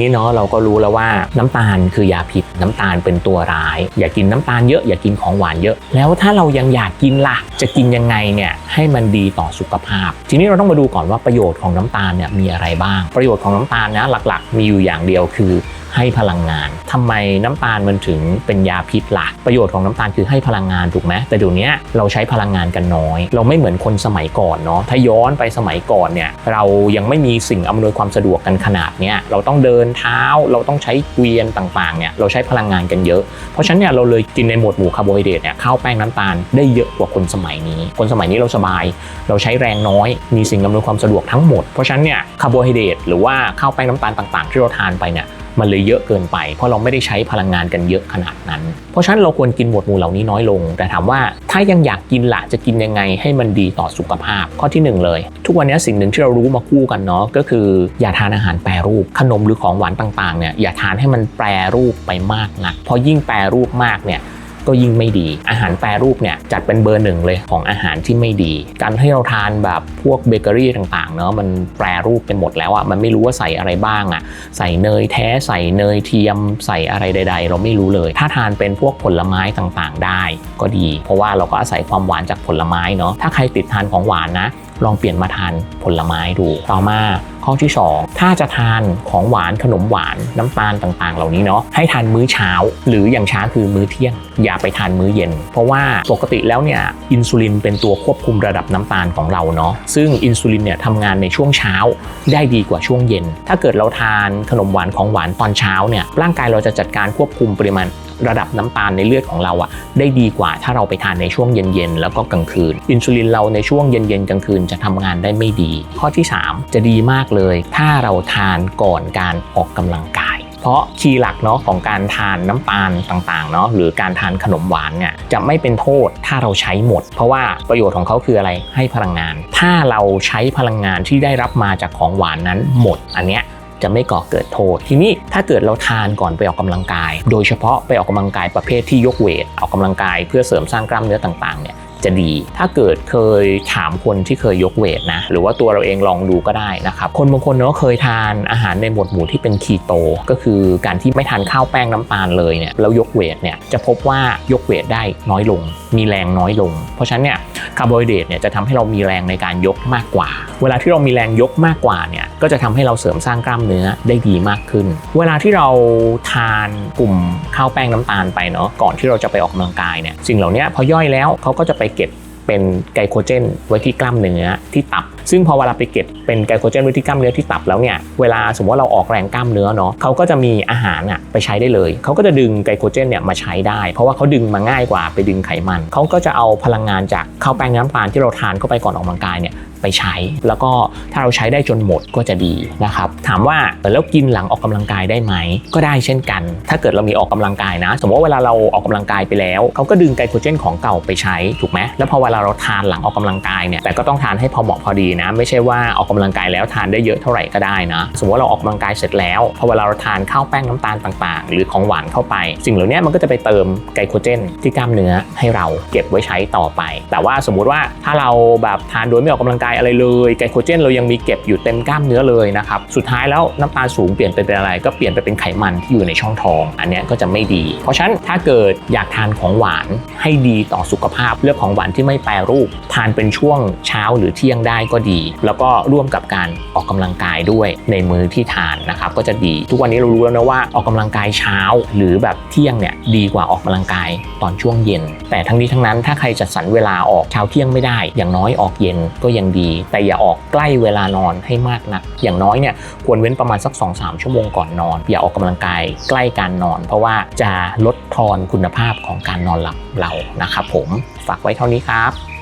นี้เนาะเราก็รู้แล้วว่าน้ำตาลคือยาพิษน้ำตาลเป็นตัวร้าย อย่ากินน้ำตาลเยอะอย่ากินของหวานเยอะ แล้วถ้าเรายังอยากกินล่ะ จะกินยังไงเนี่ยให้มันดีต่อสุขภาพ ทีนี้เราต้องมาดูก่อนว่าประโยชน์ของน้ำตาลเนี่ยมีอะไรบ้าง ประโยชน์ของน้ำตาลนะหลักๆ มีอยู่อย่างเดียวคือ ให้พลังงานทำไมน้ำตาลมันถึงเป็นยาพิษล่ะประโยชน์ของน้ำตาลคือให้พลังงานถูกไหมแต่เดี๋ยวนี้เราใช้พลังงานกันน้อย เราไม่เหมือนคนสมัยก่อนเนาะถ้าย้อนไปสมัยก่อนเนี่ยเรายังไม่มีสิ่งอำนวยความสะดวกกันขนาดเนี้ยเราต้องเดินเท้า เราต้องใช้เกวียนต่างๆเนี่ยเราใช้พลังงานกันเยอะ เพราะฉะนั้นเนี่ยเราเลยกินในหมวดหมู่คาร์โบไฮเดรตเนี่ยข้าวแป้งน้ำตาลได้เยอะกว่าคนสมัยนี้ คนสมัยนี้เราสบาย เราใช้แรงน้อย มีสิ่งอำนวยความสะดวกทั้งหมด เพราะฉะนั้นเนี่ยคาร์โบไฮเดรตหรือว่าข้าวแป้งน้ำตาลต่าง ๆ ที่เราทานไปเนี่ย มันเลยเยอะเกินไป เพราะเราไม่ได้ใช้พลังงานกันเยอะขนาดนั้น เพราะฉะนั้นเราควรกินหมวดหมู่เหล่านี้น้อยลง แต่ถามว่าถ้ายังอยากกินละจะกินยังไงให้มันดีต่อสุขภาพ ข้อที่หนึ่งเลย ทุกวันนี้สิ่งหนึ่งที่เรารู้มาคู่กันเนาะก็คืออย่าทานอาหารแปรรูปขนมหรือของหวานต่างๆเนี่ยอย่าทานให้มันแปรรูปไปมากนักเพราะยิ่งแปรรูปมากเนี่ย ก็ยิ่งไม่ดี อาหารแปรรูปเนี่ยจัดเป็นเบอร์หนึ่งเลยของอาหารที่ไม่ดี การให้เราทานแบบพวกเบเกอรี่ต่างๆเนาะมันแปรรูปเป็นหมดแล้วอะ่ะมันไม่รู้ว่าใส่อะไรบ้างอะ่ะใส่เนยแท้ใส่เนยเทียมใส่อะไรใด ๆ เราไม่รู้เลย ถ้าทานเป็นพวกผลไม้ต่างๆ ได้ก็ดี เพราะว่าเราก็อาศัยความหวานจากผลไม้เนาะถ้าใครติดทานของหวานนะ ลองเปลี่ยนมาทานผลไม้ดูต่อมาข้อที่ 2 ถ้าจะทานของหวานขนมหวานน้ำตาลต่างๆ เหล่านี้เนาะให้ทานมื้อเช้า หรืออย่างช้าคือมื้อเที่ยง อย่าไปทานมื้อเย็น เพราะว่าปกติแล้วเนี่ยอินซูลินเป็นตัวควบคุมระดับน้ำตาลของเราเนาะซึ่งอินซูลินเนี่ยทำงานในช่วงเช้าได้ดีกว่าช่วงเย็น ถ้าเกิดเราทานขนมหวานของหวานตอนเช้าเนี่ยร่างกายเราจะจัดการควบคุมปริมาณ ระดับน้ำตาลในเลือดของเราอะได้ดีกว่าถ้าเราไปทานในช่วงเย็นๆ แล้วก็กลางคืน อินซูลินเราในช่วงเย็นๆ กลางคืนจะทำงานได้ไม่ดี ข้อที่ 3 จะดีมากเลย ถ้าเราทานก่อนการออกกำลังกายเพราะคีย์หลักเนาะของการทานน้ำตาลต่างๆเนาะหรือการทานขนมหวานเนี่ยจะไม่เป็นโทษถ้าเราใช้หมด เพราะว่าประโยชน์ของเขาคืออะไรให้พลังงาน ถ้าเราใช้พลังงานที่ได้รับมาจากของหวานนั้นหมด อันเนี้ย จะไม่ก่อเกิดโทษ ทีนี้ถ้าเกิดเราทานก่อนไปออกกำลังกาย โดยเฉพาะไปออกกำลังกายประเภทที่ยกเวทออกกำลังกายเพื่อเสริมสร้างกล้ามเนื้อต่างๆเนี่ยจะดี ถ้าเกิดเคยถามคนที่เคยยกเวทนะ หรือว่าตัวเราเองลองดูก็ได้นะครับ คนบางคนเนาะเคยทานอาหารในหมวดหมู่ที่เป็นคีโต ก็คือการที่ไม่ทานข้าวแป้งน้ำตาลเลยเนี่ย แล้วยกเวทเนี่ย จะพบว่ายกเวทได้น้อยลงมีแรงน้อยลง เพราะฉะนั้นเนี่ยคาร์โบไฮเดรตเนี่ยจะทำให้เรามีแรงในการยกมากกว่า เวลาที่เรามีแรงยกมากกว่าเนี่ยก็จะทำให้เราเสริมสร้างกล้ามเนื้อได้ดีมากขึ้น เวลาที่เราทานกลุ่มข้าวแป้งน้ำตาลไปเนาะก่อนที่เราจะไปออกกำลังกายเนี่ยสิ่งเหล่านี้พอย่อยแล้วเขาก็จะไปเก็บเป็นไกลโคเจนไว้ที่กล้ามเนื้อที่ตับ ซึ่งพอเวลาไปเก็บเป็นไกลโคเจนไว้ที่กล้ามเนื้อที่ตับแล้วเนี่ยเวลาสมมติว่าเราออกแรงกล้ามเนื้อเนาะเขาก็จะมีอาหารอะไปใช้ได้เลยเขาก็จะดึงไกลโคเจนเนี่ยมาใช้ได้ เพราะว่าเขาดึงมาง่ายกว่าไปดึงไขมันเขาก็จะเอาพลังงานจากข้าวแป้งน้ำตาลที่เราทานเข้าไปก่อนออกกำลังกายเนี่ยไปใช้ แล้วก็ถ้าเราใช้ได้จนหมดก็จะดีนะครับถามว่าแล้วกินหลังออกกำลังกายได้ไหม ก็ได้เช่นกัน ถ้าเกิดเรามีออกกำลังกายนะ สมมติว่าเวลาเราออกกำลังกายไปแล้วเขาก็ดึงไกลโคเจนของเก่าไปใช้ถูกไหมแล้วพอเวลาเราทานหลังออกกำลังกายเนี่ยแต่ก็ต้องทานให้พอเหมาะพอดีนะ ไม่ใช่ว่าออกกำลังกายแล้วทานได้เยอะเท่าไหร่ก็ได้นะ สมมติว่าเราออกกำลังกายเสร็จแล้วพอเวลาเราทานข้าวแป้งน้ำตาลต่างๆ หรือของหวานเข้าไป สิ่งเหล่านี้มันก็จะไปเติมไกลโคเจนที่กล้ามเนื้อให้เราเก็บไว้ใช้ต่อไป แต่ว่าสมมุติว่าถ้าเราแบบทานโดยไม่ออกกำลังกายอะไรเลยไกลโคเจนเรายังมีเก็บอยู่เต็มกล้ามเนื้อเลยนะครับสุดท้ายแล้วน้ำตาลสูงเปลี่ยนไปเป็นอะไร ก็เปลี่ยนไปเป็นไขมันที่อยู่ในช่องท้อง อันนี้ก็จะไม่ดี เพราะฉะนั้นถ้าเกิดอยากทานของหวานให้ดีต่อสุขภาพเลือกของหวานที่ไม่แปรรูป ทานเป็นช่วงเช้าหรือเที่ยงได้ก็ดี แล้วก็ร่วมกับการออกกำลังกายด้วยในมือที่ทานนะครับก็จะดี ทุกวันนี้เรารู้แล้วนะว่าออกกำลังกายเช้า หรือแบบเที่ยงเนี่ยดีกว่าออกกำลังกายตอนช่วงเย็น แต่ทั้งนี้ทั้งนั้นถ้าใครจัดสรรเวลาออกเช้าเที่ยงไม่ได้ อย่างน้อยออกเย็นก็ยังดีแต่อย่าออกใกล้เวลานอนให้มากนัก อย่างน้อยเนี่ยควรเว้นประมาณสัก 2-3 ชั่วโมงก่อนนอน อย่าออกกำลังกายใกล้การนอน เพราะว่าจะลดทอนคุณภาพของการนอนหลับเรานะครับผมฝากไว้เท่านี้ครับ